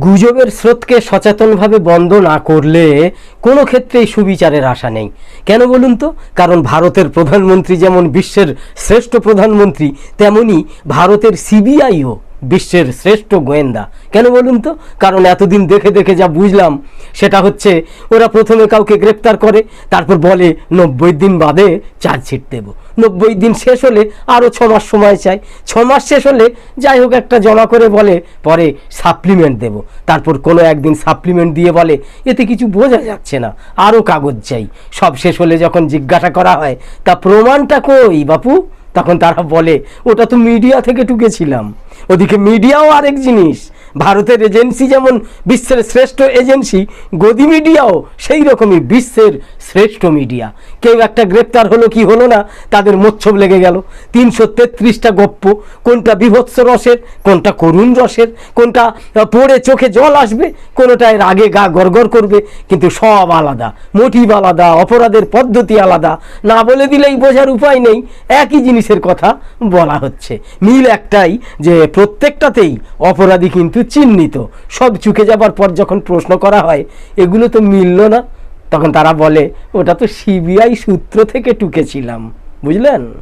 গুজবের স্রোতকে সচেতনভাবে বন্ধ না করলে কোনো ক্ষেত্রেই সুবিচারের আশা নেই। কেন বলুন তো? কারণ ভারতের প্রধানমন্ত্রী যেমন বিশ্বের শ্রেষ্ঠ প্রধানমন্ত্রী, তেমনি ভারতের সিবিআইও বিশ্বের শ্রেষ্ঠ গোয়েন্দা। কেন বলুন তো? কারণ এতদিন দেখে দেখে যা বুঝলাম, সেটা হচ্ছে ওরা প্রথমে কাউকে গ্রেপ্তার করে, তারপর বলে, নব্বই দিন বাদে চার্জশিট দেবো। নব্বই দিন শেষ হলে আরও ছ মাস সময় চাই। ছ মাস শেষ হলে যাই হোক একটা জমা করে বলে, পরে সাপ্লিমেন্ট দেব। তারপর কোনো একদিন সাপ্লিমেন্ট দিয়ে বলে, এতে কিছু বোঝা যাচ্ছে না আরও কাগজ চাই। সব শেষ হলে যখন জিজ্ঞাসা করা হয়, তা প্রমাণটা কই বাপু? তখন তারা বলে, ওটা তো মিডিয়া থেকে টুকেছিলাম। ওদিকে মিডিয়াও আরেক জিনিস। ভারতের এজেন্সি যেমন বিশ্বের শ্রেষ্ঠ এজেন্সি, গদি মিডিয়াও সেই রকমই বিশ্বের শ্রেষ্ঠ মিডিয়া। কেউ একটা গ্রেপ্তার হলো কি হলো না, তাদের মোচ্ছব লেগে গেল। তিনশো তেত্রিশটা গপ্প, কোনটা বিভৎস রসের, কোনটা করুণ রসের, কোনটা পড়ে চোখে জল আসবে কোনোটা এর আগে গা গড়গড় করবে, কিন্তু সব আলাদা। মোটিভ আলাদা, অপরাধের পদ্ধতি আলাদা। না বলে দিলেই বোঝার উপায় নেই, একই জিনিসের কথা বলা হচ্ছে। মিল একটাই যে প্রত্যেকটাতেই অপরাধী কিন্তু চিহ্নিত। সব চুকে যাবার পর যখন প্রশ্ন করা হয়, এগুলো তো মিলল না? তখন তারা বলে, ওটা তো সিবিআই সূত্র থেকে টুকেছিলাম। বুঝলেন?